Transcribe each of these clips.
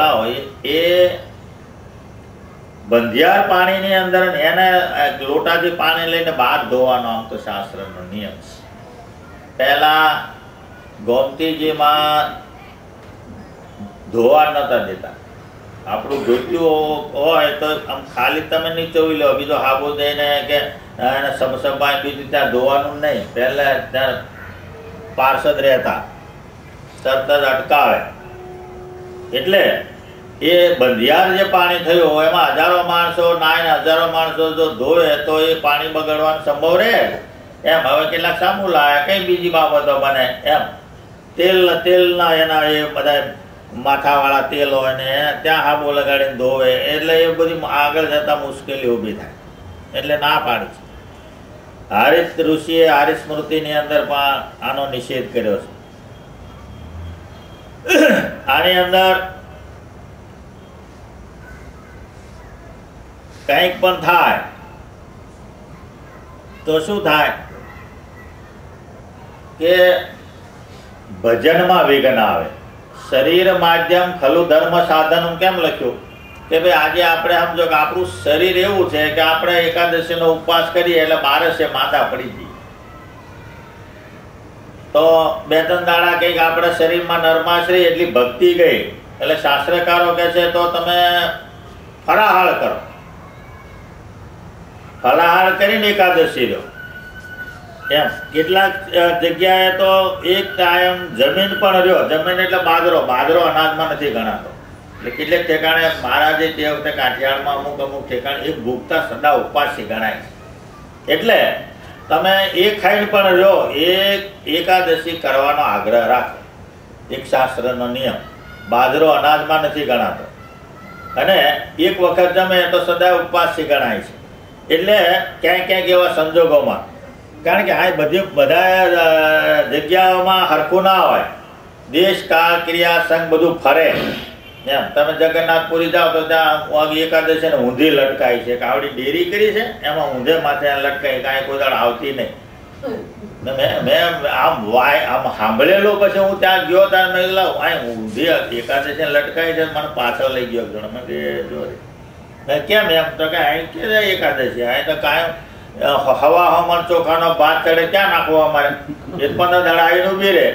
હોય, એ બંધિયાર પાણીની અંદર એને લોટાથી પાણી લઈને બહાર ધોવાનો આમ તો શાસ્ત્રનો નિયમ છે. પહેલા ગોમતીજીમાં ધોવા નતા દેતા. આપણું ધોત્યું હોય તો આમ ખાલી તમે નીચોવી લો, બીજો હાબો દઈને કે એને સમસભાઈ બીજું ત્યાં ધોવાનું નહીં. પહેલાં ત્યાં પાર્ષદ રહેતા. તરત જ અટકાવે. એટલે એ બંધિયાર જે પાણી થયું એમાં હજારો માણસો નાય હજારો માણસો જો ધોવે, તો એ પાણી બગડવાનો સંભવ રહે? એમ. હવે કેટલાક સામું લાયા, કઈ બીજી બાબતો બને? એમ. તેલ, તેલના એના એ બધા માથાવાળા તેલ હોય ને, ત્યાં હાબો લગાડીને ધોવે, એટલે એ બધી આગળ જતા મુશ્કેલી ઊભી થાય. એટલે ના પાડી. છે હારિસ ઋષિએ હારિસ સ્મૃતિની અંદર પણ આનો નિષેધ કર્યો છે. આની અંદર કંઈક પણ થાય, તો શું થાય? કે ભજનમાં વિઘ્ન આવે. શરીર માધ્યમ ખલું ધર્મ સાધન કેમ લખ્યું? કે ભાઈ આજે આપણે સમજો કે આપણું શરીર એવું છે કે આપણે એકાદશીનો ઉપવાસ કરીએ એટલે બારસે માથા પડી જઈએ. તો બે ત્રણ દાડા કંઈક આપણા શરીરમાં નરમાશ્રી એટલી ભક્તિ ગઈ, એટલે શાસ્ત્રકારો કહે છે, તો તમે ફરાહાળ કરો. ફલાહાર કરીને એકાદશી લો. એમ. કેટલાક જગ્યાએ તો એક ટાઈમ જમીન પણ રહ્યો. જમીન એટલે બાજરો. બાજરો અનાજમાં નથી ગણાતો. એટલે કેટલેક ઠેકાણે મહારાજે તે વખતે કાઠિયાવાડમાં અમુક અમુક ઠેકાણે એક ભૂખતા સદા ઉપવાસી ગણાય. એટલે તમે એ ખાઈને પણ રહ્યો એક એકાદશી કરવાનો આગ્રહ રાખો. એક શાસ્ત્રનો નિયમ, બાજરો અનાજમાં નથી ગણાતો. અને એક વખત જમે તો સદાય ઉપવાસથી ગણાય છે. એટલે ક્યાંક ક્યાંક એવા સંજોગોમાં, કારણ કે આ બધી બધા જગ્યાઓમાં હરખું ના હોય. દેશ કાળ ક્રિયા સંઘ બધું ફરે. એમ, તમે જગન્નાથપુરી જાઓ તો ત્યાં એકાદશી ને ઊંધી લટકાય છે. કે આવડી ડેરી કરી છે, એમાં ઊંધે માથે લટકાય કાંઈ કોઈ દાડ આવતી નહીં. મેં મેં આમ વાય, આમ સાંભળેલો પછી હું ત્યાં ગયો ત્યાં મેં લાવ આ ઊંધી એકાદશી લટકાય છે, મને પાછળ લઈ ગયો જણ. મેં કે જો મેં કેમ એમ? તો કે અહીં કે એકાદશી અહીં તો કાંઈ હવા હમણ ચોખાનો ભાત ચડે, ક્યાં નાખવો અમારે? એક પંદર દાડા આવીને ઊભી રહે.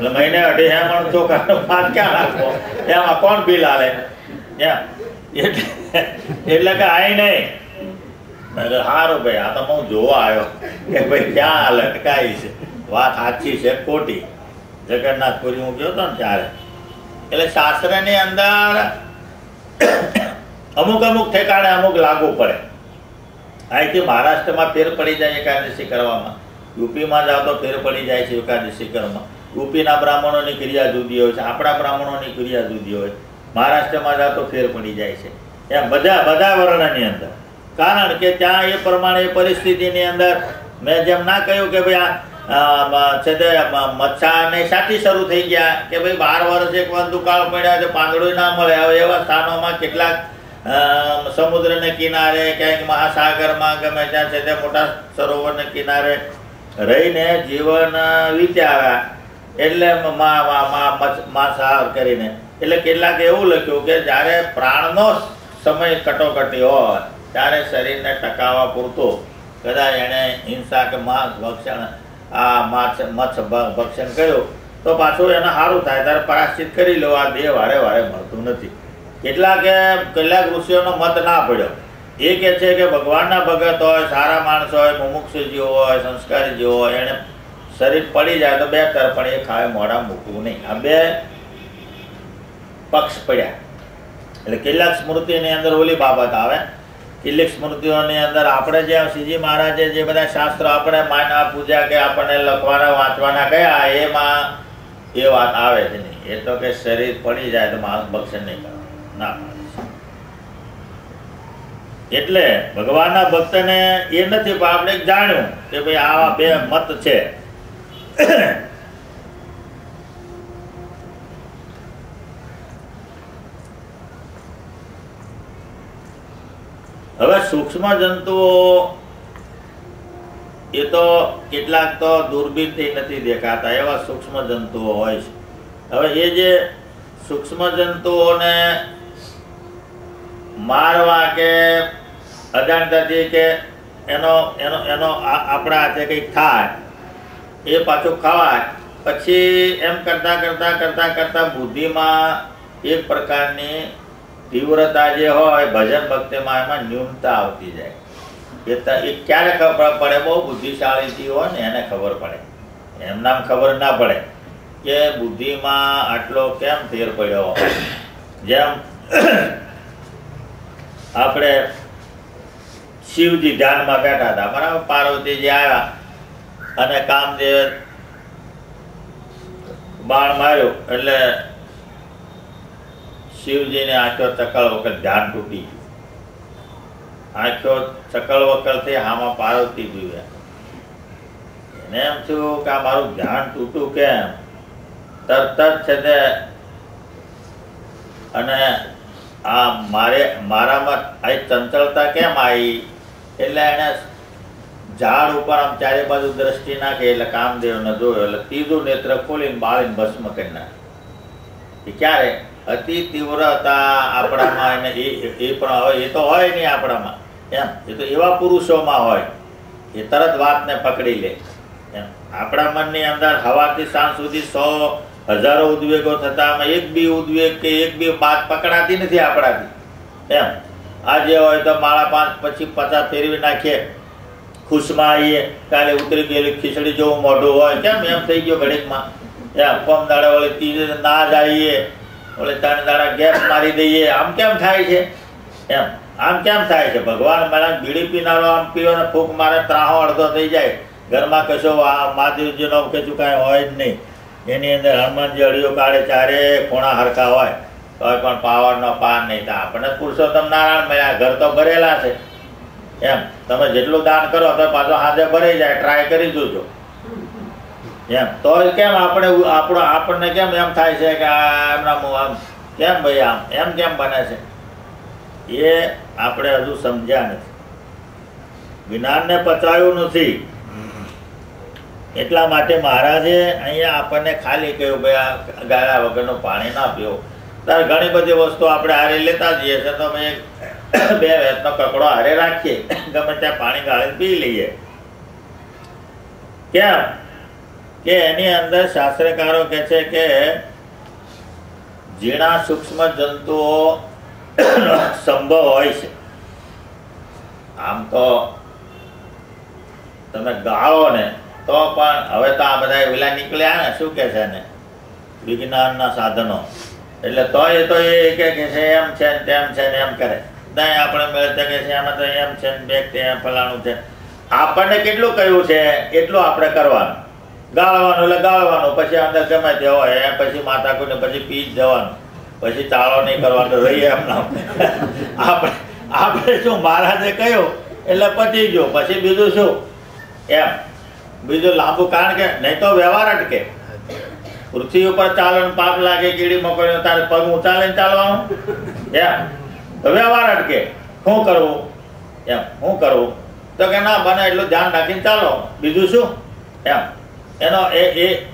મહિને અઢી હેમણ ચોખાનો ભાત ક્યાં રાખવો? એમાં કોણ બિલ આલે? એમ. એટલે એટલે કે આઈ નહીં. સારું ભાઈ, આ તો હું જોવા આવ્યો. કે ભાઈ, ક્યાં લટકાઈ છે? વાત સાચી છે, ખોટી. જગન્નાથપુરી હું ગયો હતો ને ત્યારે. એટલે શાસ્ત્રની અંદર અમુક અમુક ઠેકાણે અમુક લાગુ પડે. અહીંથી મહારાષ્ટ્રમાં ફેર પડી જાય એકાદશી કરવામાં. યુપીમાં જાઓ તો ફેર પડી જાય છે એકાદશી કરવામાં યુપીના બ્રાહ્મણોની ક્રિયા જુદી હોય છે, આપણા બ્રાહ્મણોની ક્રિયા જુદી હોય. મહારાષ્ટ્રમાં જાતો ફેર પડી જાય છે. એમ બધા બધા વર્ણની અંદર. કારણ કે ત્યાં એ પ્રમાણે પરિસ્થિતિની અંદર મેં જેમ ના કહ્યું કે ભાઈ આ છે તે મચ્છાને સાથી શરૂ થઈ ગયા કે ભાઈ બાર વર્ષ એક વાર દુકાળ પડ્યા છે, પાંદડું ના મળે. હવે એવા સ્થાનોમાં કેટલાક સમુદ્રને કિનારે, ક્યાંક મહાસાગરમાં ગમે ત્યાં છે તે મોટા સરોવરને કિનારે રહીને જીવન વીત્યા એટલે માંસાહાર કરીને. એટલે કેટલાક એવું લખ્યું કે જ્યારે પ્રાણનો સમય કટોકટી હોય, ત્યારે શરીરને ટકાવવા પૂરતું કદાચ એણે હિંસા કે માંસ ભક્ષણ, આ માછ મચ્છ ભક્ષણ કર્યું, તો પાછું એને સારું થાય, ત્યારે પરાશ્ચિત કરી લો, આ દેહ વારે વારે મળતું નથી. કેટલાકે કેટલાક ઋષિઓનો મત ના પડ્યો. એ કે છે કે ભગવાનના ભગત હોય, સારા માણસ હોય મુમુક્ષજીઓ હોય સંસ્કારીજીઓ હોય, એને શરીર પડી જાય તો બે પણ ખાવે મોડા મૂકવું નહીં. આ બે પક્ષ પડ્યા. એટલે કેટલાક સ્મૃતિની અંદર ઓલી બાબત આવે. કેટલીક સ્મૃતિઓની અંદર આપણે જે શ્રીજી મહારાજે જે બધા શાસ્ત્રો આપણે માના, પૂજા કે આપણને લખવાના, વાંચવાના કયા એમાં એ વાત આવે જ નહીં. એ તો કે શરીર પડી જાય તો માણસ ભક્ષણ નહીં કરવાનું ના એટલે ભગવાનના ભક્તને એ નથી પણ આપણે જાણ્યું કે ભાઈ આવા બે મત છે. હવે સૂક્ષ્મ જંતુઓ, એ તો કેટલાક તો દૂરબીનથી નથી દેખાતા, એવા સૂક્ષ્મ જંતુઓ હોય છે. હવે એ જે સૂક્ષ્મ જંતુઓને મારવા કે અજાણતાથી કે એનો એનો એનો આપણા હાથે કંઈક થાય એ પાછું ખવાય પછી એમ કરતાં કરતાં કરતાં કરતાં બુદ્ધિમાં એક પ્રકારની તીવ્રતા જે હોય, ભજન ભક્તિમાં એમાં ન્યૂનતા આવતી જાય. એ એ ક્યારે ખબર પડે? બહુ બુદ્ધિશાળીથી હોય ને, એને ખબર પડે. એમનામ ખબર ના પડે કે બુદ્ધિમાં આટલો કેમ ફેર પડ્યો? જેમ આપણે શિવજી ધ્યાનમાં બેઠા હતા. બરાબર પાર્વતીજી આવ્યા. અને કામદેવ બાણ માર્યો એટલે શિવજીને આંખો ચકળ વખત ધ્યાન તૂટી ગયું. આંખો ચકળ વખતથી આમાં પાર્વતી જોયા એને એમ થયું કે આ મારું ધ્યાન તૂટ્યું કેમ? તરત જ છે તે અને આ મારે, મારામાં આ ચંચળતા કેમ આવી એટલે એને ઝાડ ઉપર આમ ચારે બાજુ દ્રષ્ટિ નાખે એટલે કામદેવને જોયો એટલે ત્રીજું નેત્ર ખોલીને બાળીને ભસ્મ કરી નાખે. એ ક્યારે? અતિ તીવ્રતા આપણામાં એને એ પણ હોય, એ તો હોય નહીં આપણામાં. એમ, એ તો એવા પુરુષોમાં હોય, એ તરત વાતને પકડી લે. એમ, આપણા મનની અંદર હવાથી સાંજ સુધી સો હજારો ઉદ્વેગો થતા એક બી ઉદ્વેગ કે એક બી વાત પકડાતી નથી આપણાથી. એમ, આજે હોય તો માળા પાંચ પછી પચાસ ફેરવી નાખીએ. ખુશમાં આવીએ કાલે ઉતરી ગયેલી ખીચડી જેવું મોઢું હોય. કેમ એમ થઈ ગયો ઘડીકમાં. એમ કોમ દાડા વળે તીજે ના જઈએ. વળે ત્રણ દાડા ગેસ મારી દઈએ. આમ કેમ થાય છે? એમ. આમ કેમ થાય છે? ભગવાન મારા બીડી પીનારો આમ પીવાનો ફૂંક મારે ત્રાહો અડધો થઈ જાય. ઘરમાં કશો આ મહાદેવજીનો કશું કાંઈ હોય જ નહીં. એની અંદર હનુમાનજી અડીઓ કાઢે ચારે ખૂણા હરખા હોય. તોય પણ પાવરનો પાર નહીં થાય. આપણને પુરુષોત્તમ નારાયણ મળ્યા. ઘર તો ભરેલા છે. એમ. તમે જેટલું દાન કરો, તો પાછો હાથે ભરાઈ જાય. ટ્રાય કરી જોજો. એમ. તો કેમ આપણે આપણો આપણને કેમ એમ થાય છે કે એમના આમ કેમ ભાઈ આમ? એમ કેમ બને છે? એ આપણે હજુ સમજ્યા નથી. જ્ઞાનને પચાવ્યું નથી. એટલા માટે મહારાજે અહીંયા આપણને ખાલી કહ્યું, ભાઈ, આ ગાળા વગરનું પાણી ના પીઓ. ત્યારે ઘણી બધી વસ્તુ આપણે હારે લેતા જઈએ છીએ. તો અમે બે વેતનો કકડો હારે રાખીએ. ગમે ત્યાં પાણી ગાળીને પી લઈએ. કેમ? કે એની અંદર શાસ્ત્રકારો કહે છે કે ઝીણા સૂક્ષ્મ જંતુઓ સંભવ હોય છે. આમ તો તમે ગાળો ને તો પણ હવે તો આ બધા પેલા નીકળ્યા ને, શું કે છે ને વિજ્ઞાનના સાધનો. એટલે તો એ તો એ કે છે એમ છે ને તેમ છે ને એમ કરે. નહીં આપણે મળે કે છે, આમાં તો એમ છે બેગ તે ફલાણું છે. આપણને કેટલું કહ્યું છે, એટલું આપણે કરવાનું. ગાળવાનું એટલે ગાળવાનું, પછી અંદર ગમે તે હોય પછી માતા કોઈને પછી પી જ જવાનું. પછી ચાળો નહીં કરવાનો રહીએ એમના આપણે આપણે શું, મહારાજે કહ્યું, એટલે પતી ગયો. પછી બીજું શું? એમ. બીજું લાંબુ કારણ કે, નહીં તો વ્યવહાર અટકે. પૃથ્વી ઉપર ચાલવાનું પાપ લાગે, કીડી મકોડીને તારે પગ ઊંચા લઈને ચાલવાનું? એમ. તો વ્યવહાર અટકે. શું કરવું એમ. શું કરવું તો કે ના બને એટલું ધ્યાન રાખીને ચાલો. બીજું શું? એમ. એનો એ એ,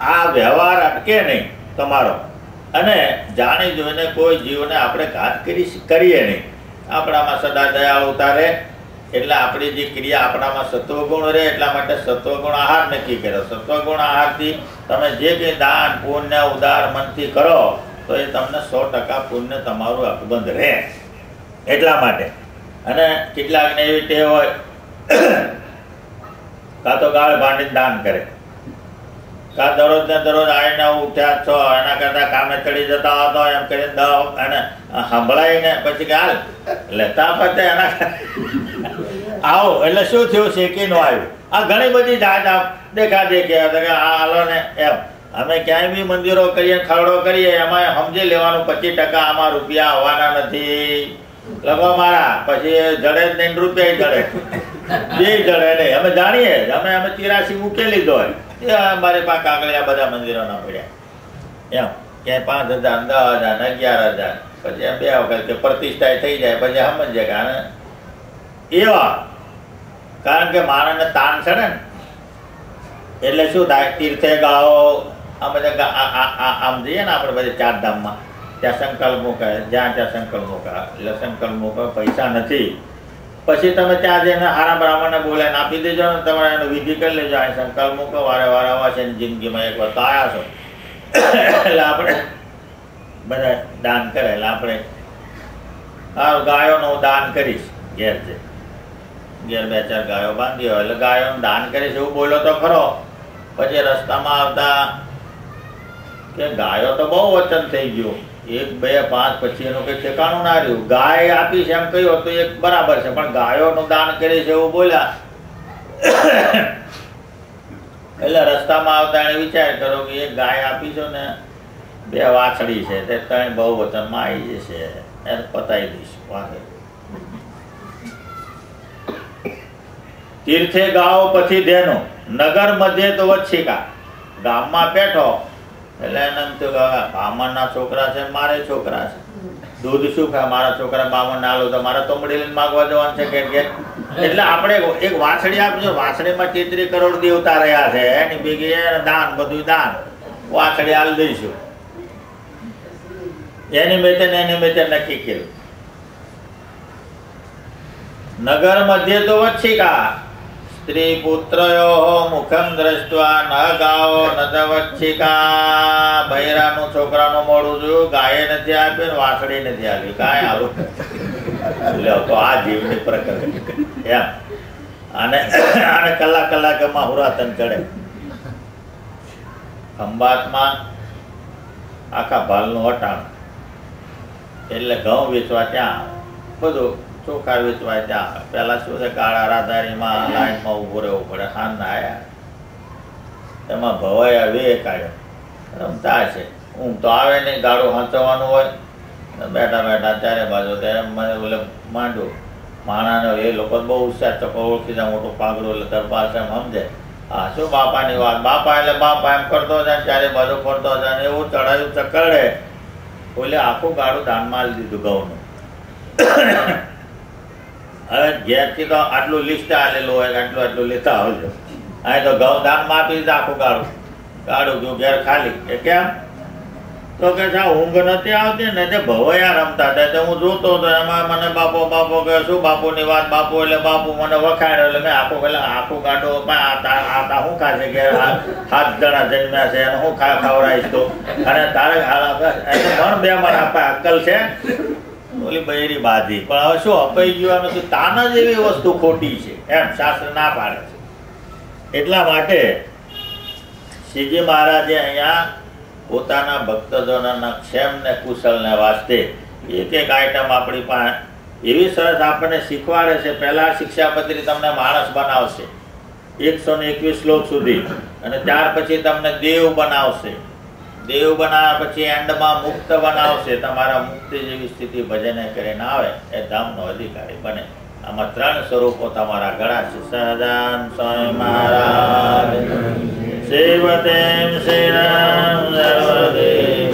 આ વ્યવહાર અટકે નહીં તમારો. અને જાણી જોઈને કોઈ જીવને આપણે ઘાત કરી કરીએ નહીં. આપણામાં સદા દયા ઉતારે. એટલે આપણી જે ક્રિયા આપણામાં સત્વગુણ રહે, એટલા માટે સત્વગુણ આહાર નક્કી કર્યો. સત્વગુણ આહારથી તમે જે કંઈ દાન, પુણ્ય, ઉદાર મનથી કરો તો એ તમને સો ટકા પુણ્ય તમારું અકબંધ રહે. એટલા માટે. અને કેટલાકને એવી ટેવ હોય, કાં તો ગાળ ભાંડીને દાન કરે. કાં દરરોજ ને દરરોજ આવીને ઉઠ્યા છો એના કરતા કામે ચડી જતા હતો એમ કરીને દાવ અને સંભળાવીને પછી ગાલ લેતા પતે એના આવો, એટલે શું થયું? શેકીનું આવ્યું. આ ઘણી બધી જાત આમ દેખા દેખી આ હાલો ને, એમ. અમે ક્યાંય બી મંદિરો કરીએ, ખરડો કરીએ એમાં સમજી લેવાનું પચીસ ટકા આમાં રૂપિયા આવવાના નથી. લગો મારા, પછી જડે જ નહીં, રૂપિયા જડે. બે જડે નહીં. અમે જાણીએ અમે અમે ચિરાસી મૂકી લીધો હોય. એ અમારી પાસે કાગળિયા બધા મંદિરોના પડ્યા. એમ. ક્યાંય પાંચ હજાર, દસ હજાર અગિયાર હજાર. પછી બે વખત કે પ્રતિષ્ઠા થઈ જાય, પછી સમજે કે આને. એવા. કારણ કે માણસને તાણ છે ને. એટલે શું થાય? તીર્થે ગાઓ આ બધા આ- આ- આ- આમ જઈએ ને આપણે બધા ચાર ધામમાં. ત્યાં સંકલ્પ મૂકે, જ્યાં ત્યાં સંકલ્પ મૂકે. એટલે સંકલ્પ મૂકે, પૈસા નથી. પછી તમે ત્યાં જઈને હારા બ્રાહ્મણને બોલાવીને આપી દેજો ને, તમારે એનો વિધિ કરી લેજો. અહીં સંકલ્પ મૂકો, વારે વારે આવા છે જિંદગીમાં એક વાર તો આવ્યા છો. એટલે આપણે બધા દાન કરે, એટલે આપણે સારું ગાયોનું હું દાન કરીશ ઘેર છે ઘેર બે ચાર ગાયો બાંધી હોય, એટલે ગાયોનું દાન કરીશ, એવું બોલો તો ખરો. પછી રસ્તામાં આવતા કે ગાયો તો બહુ વચન થઈ ગયું. એક, બે, પાંચ, પછી એનું કઈ ઠેકાણું ના રહ્યું. ગાય આપી છે એમ કહ્યું તો એક બરાબર છે, પણ ગાયોનું દાન કરે છે એવું બોલ્યા. એટલે રસ્તામાં આવતા એને વિચાર કરો કે એક ગાય આપી ને બે વાછડી છે, તે ત્રણ બહુ વચનમાં આવી જશે. એને પતાવી દઈશ, વાંધો તીર્થે ગાઓ પછી ધેનું. નગર મધ્ય તો વચ્છિકા. ગામમાં બેઠો. એટલે એને કે હવે બ્રાહ્મણના છોકરા છે મારે છોકરા છે. દૂધ શું ખાય? મારા છોકરા બ્રાહ્મણ ના લો તો મારે તોમડી લઈને માગવા જવાનું છે કે કે? એટલે આપણે એક વાછડી આપજો. વાછડીમાં તેત્રી કરોડ દેવતા રહ્યા છે. એની ભેગી દાન બધું દાન. વાછડી હાલ દઈશું. એની મેતે ને એની મેતે નક્કી કર્યું. નગર મધ્ય તો વચ્છિકા સ્ત્રી પુત્રયો મુખમ દ્રષ્ટવા ન ગાઓ, ન ત વચ્છિકા બૈરાનું છોકરાનું મોડું જોયું, ગાયે નથી આપ્યું વાસળી નથી આપી. કાંઈ આવું લ્યો તો આ જીવની પ્રકૃતિ. એમ. અને આને કલાક કલાકમાં હુરાતન ચડે. ખંભાતમાં આખા ભાલનું વટાણ એટલે ઘઉં વેચવા ત્યાં બધું ચોખા વેચવા ત્યાં આવે. શું છે કાળા રાધારીમાં લાઈનમાં ઊભું રહેવું પડે. સાંજના આવ્યા એમાં ભવાયા વે કાઢ્યો રમતા છે ઊંઘ તો આવે નહીં ગાડું હાંચવાનું હોય. બેઠા બેઠા ત્યારે બાજુ ત્યારે મને બોલે માંડું. માણાનો એ લોકો બહુ હોશિયાર ચકો ઓળખી જાય મોટું પાગડું એટલે દરબાર એમ સમજે. હા શું બાપાની વાત? બાપા એટલે બાપા એમ કરતો જાય ચારે બાજુ ફરતો જાય એવું ચડાયું ચકરડે. બોલે આખું ગાડું દાનમાં લીધું ઘઉંનું. હવે ઘેરથી તો આટલું લિસ્ટ આલેલું હોય આટલું આટલું લેતા આવજો. અહીં તો દાનમાં આપી દીધું આખું ગાડું ગાડું ગયું ઘેર ખાલી. કે કેમ? તો કે છે ઊંઘ નથી આવતી ને તે ભવૈયા રમતા હતા. તે હું જોતો હતો. એમાં મને બાપો બાપો કે શું બાપુની વાત? બાપુ એટલે બાપુ મને વખાડ્યો એટલે મેં આખું પેલા આખું કાઢો આતા શું ખાશે કે સાત જણા જન્મ્યા છે. એને હું ખા ખવડાવીશ તો? અને તારે એને પણ બે મને આપે અક્કલ છે. ઓલી બૈરી બાધી. પણ હવે શું અપાઈ ગયું તાન જ એવી વસ્તુ ખોટી છે. એમ શાસ્ત્ર ના પાડે છે. એટલા માટે શ્રીજી મહારાજે અહીંયા પોતાના ભક્તજનોના ક્ષેમ ને કુશળ ને વાસ્તે એક એક આઈટમ આપણી પાસે એવી સરસ આપણને શીખવાડે છે. પહેલા શિક્ષાપત્રી તમને માણસ બનાવશે. એકસો ને એકવીસ શ્લોક સુધી. અને ત્યાર પછી તમને દેવ બનાવશે. દેવ બનાવ્યા પછી એન્ડમાં મુક્ત બનાવશે. તમારા મુક્તિ જેવી સ્થિતિ ભજને કરીને આવે, એ ધામનો અધિકારી બને. આમાં ત્રણ સ્વરૂપો તમારા ગણા છે. સહજાન સ્વામી મહારાજ. શિવતેમ શ્રી રામ સર્વદેવ